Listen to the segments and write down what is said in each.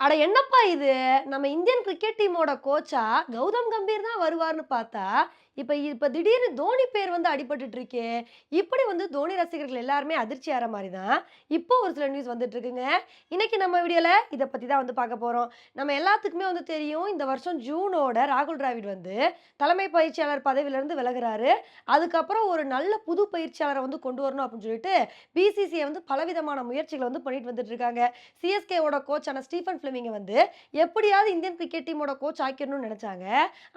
அட என்னப்பா இது? நம்ம இந்தியன் கிரிக்கெட் டீமோட கோச்சா கௌதம் கம்பீர் தான் வருவார்னு பார்த்தா இப்போ இப்போ திடீர்னு தோனி பேர் வந்து அடிபட்டுட்டு இருக்கே இப்படி வந்து தோனி ரசிகர்கள் எல்லாருமே அதிர்ச்சி ஆற மாதிரி தான் இப்போ ஒரு சில நியூஸ் வந்துட்டு இருக்குங்க இன்னைக்கு நம்ம வீடியோல இதை பத்தி தான் வந்து பார்க்க போறோம். நம்ம எல்லாத்துக்குமே வந்து தெரியும் இந்த வருஷம் ஜூனோட ராகுல் டிராவிட் வந்து தலைமை பயிற்சியாளர் பதவியிலிருந்து விலகிறாரு. விலகுறாரு அதுக்கப்புறம் ஒரு நல்ல புது பயிற்சியாளரை வந்து கொண்டு வரணும் அப்படின்னு சொல்லிட்டு பிசிசிஐ வந்து பலவிதமான முயற்சிகளை வந்து பண்ணிட்டு வந்துட்டு இருக்காங்க சிஎஸ்கேவோட கோச்சான ஸ்டீஃபன் ஃபிளமிங்கை வந்து எப்படியாவது இந்தியன் கிரிக்கெட் டீமோட கோச் ஆக்கிடணும்னு நினைச்சாங்க.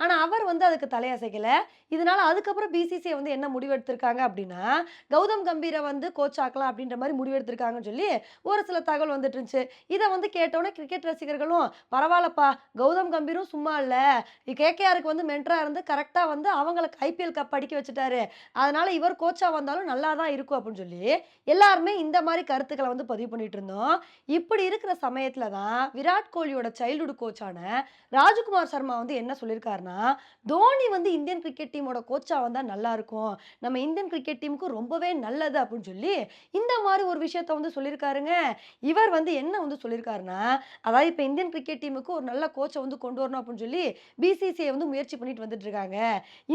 ஆனால் அவர் வந்து அதுக்கு தலையசைக்கலை. இதனால அதுக்கப்புறம் பிசிசிஐ வந்து என்ன முடிவெடுத்திருக்காங்க அப்படின்னா கௌதம் கம்பீரை வந்து கோச் ஆக்கலாம் அப்படின்ற மாதிரி முடிவெடுத்திருக்காங்கன்னு சொல்லி ஒரு சில தகவல் வந்துட்டு இருந்துச்சு. இதை வந்து கேட்டோன்னே கிரிக்கெட் ரசிகர்களும் பரவாயில்லப்பா கௌதம் கம்பீரும் சும்மா இல்லை. கேகேஆருக்கு வந்து மென்டரா இருந்து கரெக்டாக வந்து அவங்களுக்கு ஐபிஎல் கப் அடிக்க வச்சுட்டாரு. அதனால இவர் கோச்சாக வந்தாலும் நல்லா தான் இருக்கும் அப்படின்னு சொல்லி எல்லாருமே இந்த மாதிரி கருத்துக்களை வந்து பதிவு பண்ணிட்டு இருந்தோம். இப்படி இருக்கிற சமயத்தில் தான் விராட் கோலியோட சைல்டுஹுட் கோச்சான ராஜ்குமார் சர்மா வந்து என்ன சொல்லியிருக்காருன்னா தோனி வந்து இந்தியன் கிரிக்கெட் கிரிக்கெட் டீமோட கோச்சாக வந்தால் நல்லாயிருக்கும் நம்ம இந்தியன் கிரிக்கெட் டீமுக்கு ரொம்பவே நல்லது அப்படின்னு சொல்லி இந்த மாதிரி ஒரு விஷயத்த வந்து சொல்லியிருக்காருங்க இவர் வந்து என்ன வந்து சொல்லியிருக்காருன்னா அதாவது இப்போ இந்தியன் கிரிக்கெட் டீமுக்கு ஒரு நல்ல கோச்சை வந்து கொண்டு வரணும் அப்படின்னு சொல்லி பிசிசிஐ வந்து முயற்சி பண்ணிட்டு வந்துட்டு இருக்காங்க.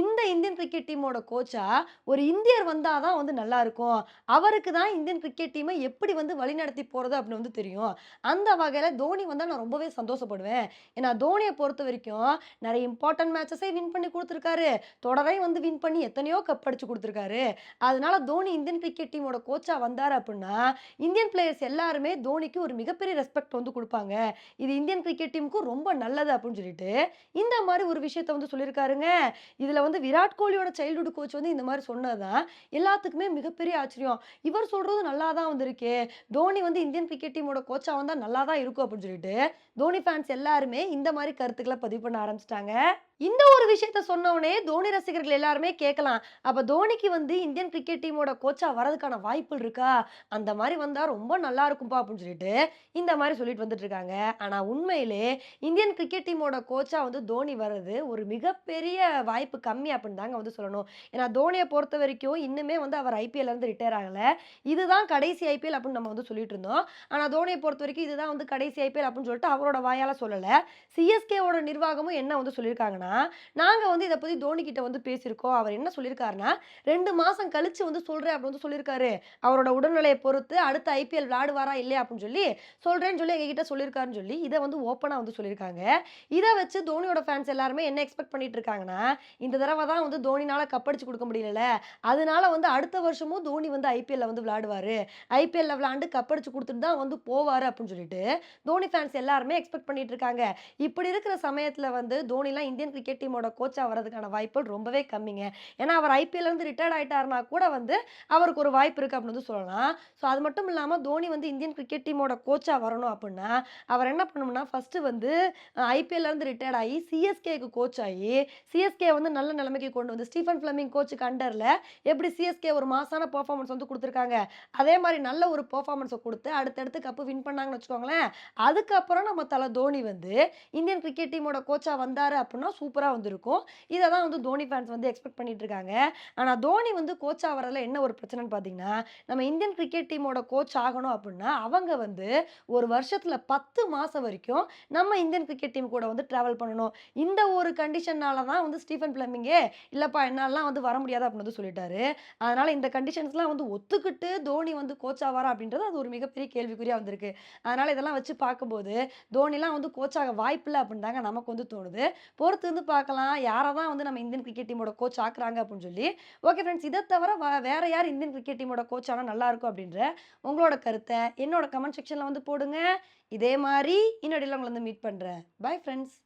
இந்த இந்தியன் கிரிக்கெட் டீமோட கோச்சா ஒரு இந்தியர் வந்தால் தான் வந்து நல்லா இருக்கும். அவருக்கு தான் இந்தியன் கிரிக்கெட் டீமை எப்படி வந்து வழிநடத்தி போகிறது அப்படின்னு வந்து தெரியும். அந்த வகையில் தோனி வந்தால் நான் ரொம்பவே சந்தோஷப்படுவேன். ஏன்னா தோனியை பொறுத்த வரைக்கும் நிறைய இம்பார்ட்டன்ட் மேட்சஸை வின் பண்ணி கொடுத்துருக்காரு. தொடரையும் வந்து வின் பண்ணி எத்தனையோ கப் அடிச்சு கொடுத்துருக்காரு. அதனால தோனி இந்தியன் கிரிக்கெட் டீமோட கோச்சா வந்தார் அப்படின்னா இந்தியன் பிளேயர்ஸ் எல்லாருமே தோனிக்கு ஒரு மிகப்பெரிய ரெஸ்பெக்ட் வந்து கொடுப்பாங்க. இது இந்தியன் கிரிக்கெட் டீமுக்கும் ரொம்ப நல்லது அப்படின்னு சொல்லிட்டு இந்த மாதிரி ஒரு விஷயத்த வந்து சொல்லியிருக்காருங்க. இதில் வந்து விராட் கோலியோட சைல்டுஹுட் கோச் வந்து இந்த மாதிரி சொன்னதான் எல்லாத்துக்குமே மிகப்பெரிய ஆச்சரியம். இவர் சொல்றது நல்லா தான் வந்திருக்கு. தோனி வந்து இந்தியன் கிரிக்கெட் டீமோட கோச்சா வந்தால் நல்லா தான் இருக்கும் அப்படின்னு சொல்லிட்டு தோனி ஃபேன்ஸ் எல்லாருமே இந்த மாதிரி கருத்துக்களை பதிவு பண்ண ஆரம்பிச்சிட்டாங்க. இந்த ஒரு விஷயத்த சொன்ன உடனே தோனி ரசிகர்கள் எல்லாருமே கேட்கலாம் அப்போ தோனிக்கு வந்து இந்தியன் கிரிக்கெட் டீமோட கோச்சா வரதுக்கான வாய்ப்புகள் இருக்கா? அந்த மாதிரி வந்தால் ரொம்ப நல்லா இருக்கும்பா அப்படின்னு சொல்லிட்டு இந்த மாதிரி சொல்லிட்டு வந்துட்டு இருக்காங்க. ஆனால் உண்மையிலே இந்தியன் கிரிக்கெட் டீமோட கோச்சா வந்து தோனி வர்றது ஒரு மிகப்பெரிய வாய்ப்பு கம்மி அப்படின்னு தாங்க வந்து சொல்லணும். ஏன்னா தோனியை பொறுத்த வரைக்கும் இன்னுமே வந்து அவர் ஐபிஎல்லேருந்து ரிட்டையர் ஆகல. இதுதான் கடைசி ஐபிஎல் அப்படின்னு நம்ம வந்து சொல்லிட்டு இருந்தோம். ஆனால் தோனியை பொறுத்த வரைக்கும் இதுதான் வந்து கடைசி ஐபிஎல் அப்படின்னு சொல்லிட்டு அவரோட வாயால் சொல்லலை. சிஎஸ்கேவோட நிர்வாகமும் என்ன வந்து சொல்லியிருக்காங்கன்னா நாங்கள் வந்து இதை பற்றி தோனிக்கு கிட்ட வந்து பேசியிருக்கோம். அவர் என்ன சொல்லியிருக்காருன்னா ரெண்டு மாதம் கழிச்சு வந்து சொல்றேன் அப்படின்னு வந்து சொல்லியிருக்காரு. அவரோட உடல்நிலையை பொறுத்து அடுத்த ஐபிஎல் விளாடுவாரா இல்லையா அப்படின்னு சொல்லி சொல்றேன்னு சொல்லி எங்ககிட்ட சொல்லியிருக்காருன்னு சொல்லி இதை வந்து ஓப்பனாக வந்து சொல்லியிருக்காங்க. இதை வச்சு தோனியோட ஃபேன்ஸ் எல்லாருமே என்ன எக்ஸ்பெக்ட் பண்ணிட்டு இருக்காங்கன்னா இந்த தடவை தான் வந்து தோனினால கப்படிச்சு கொடுக்க முடியல அதனால வந்து அடுத்த வருஷமும் தோனி வந்து ஐபிஎல்ல வந்து விளாடுவார் ஐபிஎல்ல விளாண்டு கப்படிச்சு கொடுத்துட்டு தான் வந்து போவார் அப்படின்னு சொல்லிட்டு தோனி ஃபேன்ஸ் எல்லாருமே எக்ஸ்பெக்ட் பண்ணிட்டு இருக்காங்க. இப்படி இருக்கிற சமயத்தில் வந்து தோனிலாம் இந்தியன் கிரிக்கெட் டீமோட கோச்சாக வரதுக்கான வாய்ப்புகள் ரொம்பவே கம்மிங்க. ஏன்னா அவர் ஐபிஎல்லேருந்து ரிட்டையர்ட் ஆகிட்டாருனா கூட வந்து அவருக்கு ஒரு வாய்ப்பு இருக்குது அப்படின்னு வந்து சொல்லலாம். ஸோ அது மட்டும் இல்லாமல் தோனி வந்து இந்தியன் கிரிக்கெட் டீமோட கோச்சாக வரணும் அப்படின்னா அவர் என்ன பண்ணணும்னா ஃபஸ்ட்டு வந்து ஐபிஎல்லேருந்து ரிட்டையர்ட் ஆகி சிஎஸ்கேக்கு கோச் ஆகி சிஎஸ்கே வந்து நல்ல நிலைமைக்கு கொண்டு வந்து ஸ்டீஃபன் ஃபிளமிங் கோச்சுக்கு அண்டரில் எப்படி சிஎஸ்கே ஒரு மாசான பர்ஃபார்மன்ஸ் வந்து கொடுத்துருக்காங்க. அதே மாதிரி நல்ல ஒரு பர்ஃபார்மன்ஸை கொடுத்து அடுத்தடுத்து கப்பு வின் பண்ணாங்கன்னு வச்சுக்கோங்களேன் அதுக்கப்புறம் நம்ம தலை தோனி வந்து இந்தியன் கிரிக்கெட் டீமோட கோச்சாக வந்தார் அப்படின்னா சூப்பராக வந்திருக்கும். இதை தான் வந்து தோனி ஃபேன்ஸ் வந்து எக்ஸ்பெக்ட் பண்ணிட்டு இருக்காங்க ஆனால் தோனி வந்து கோச் ஆகிறதுல என்ன ஒரு பிரச்சனைன்னு பார்த்தீங்கன்னா நம்ம இந்தியன் கிரிக்கெட் டீமோட கோச் ஆகணும் அப்படின்னா அவங்க வந்து ஒரு வருஷத்தில் பத்து மாதம் வரைக்கும் நம்ம இந்தியன் கிரிக்கெட் டீம் கூட வந்து ட்ராவல் பண்ணணும். இந்த ஒரு கண்டிஷனால தான் வந்து ஸ்டீஃபன் பிளமிங்கே இல்லைப்பா என்னாலலாம் வந்து வர முடியாது அப்படின்னு வந்து சொல்லிட்டாரு. அதனால் இந்த கண்டிஷன்ஸ்லாம் வந்து ஒத்துக்கிட்டு தோனி வந்து கோச் ஆவாரா அப்படின்றது அது ஒரு மிகப்பெரிய கேள்விக்குறியாக வந்திருக்கு. அதனால் இதெல்லாம் வச்சு பார்க்கும்போது தோனிலாம் வந்து கோச்சாக வாய்ப்பில்லை அப்படின்னு தாங்க நமக்கு வந்து தோணுது. பொறுத்து வந்து பார்க்கலாம் யாரை தான் வந்து நம்ம இந்தியன் இந்தியன் கிரிக்கெட் டீமோட கோச் ஆக்குறாங்க அப்படின்னு சொல்லி ஓகே ஃப்ரெண்ட்ஸ் இதை தவிர வேற யார் இந்தியன் கிரிக்கெட் டீமோட கோச் ஆனால் நல்லா இருக்கும் அப்படின்ற உங்களோட கருத்தை என்னோட கமெண்ட் செக்ஷனில் வந்து போடுங்க. இதே மாதிரி இன்னொடையில் உங்களை வந்து மீட் பண்ணுறேன் பை ஃப்ரெண்ட்ஸ்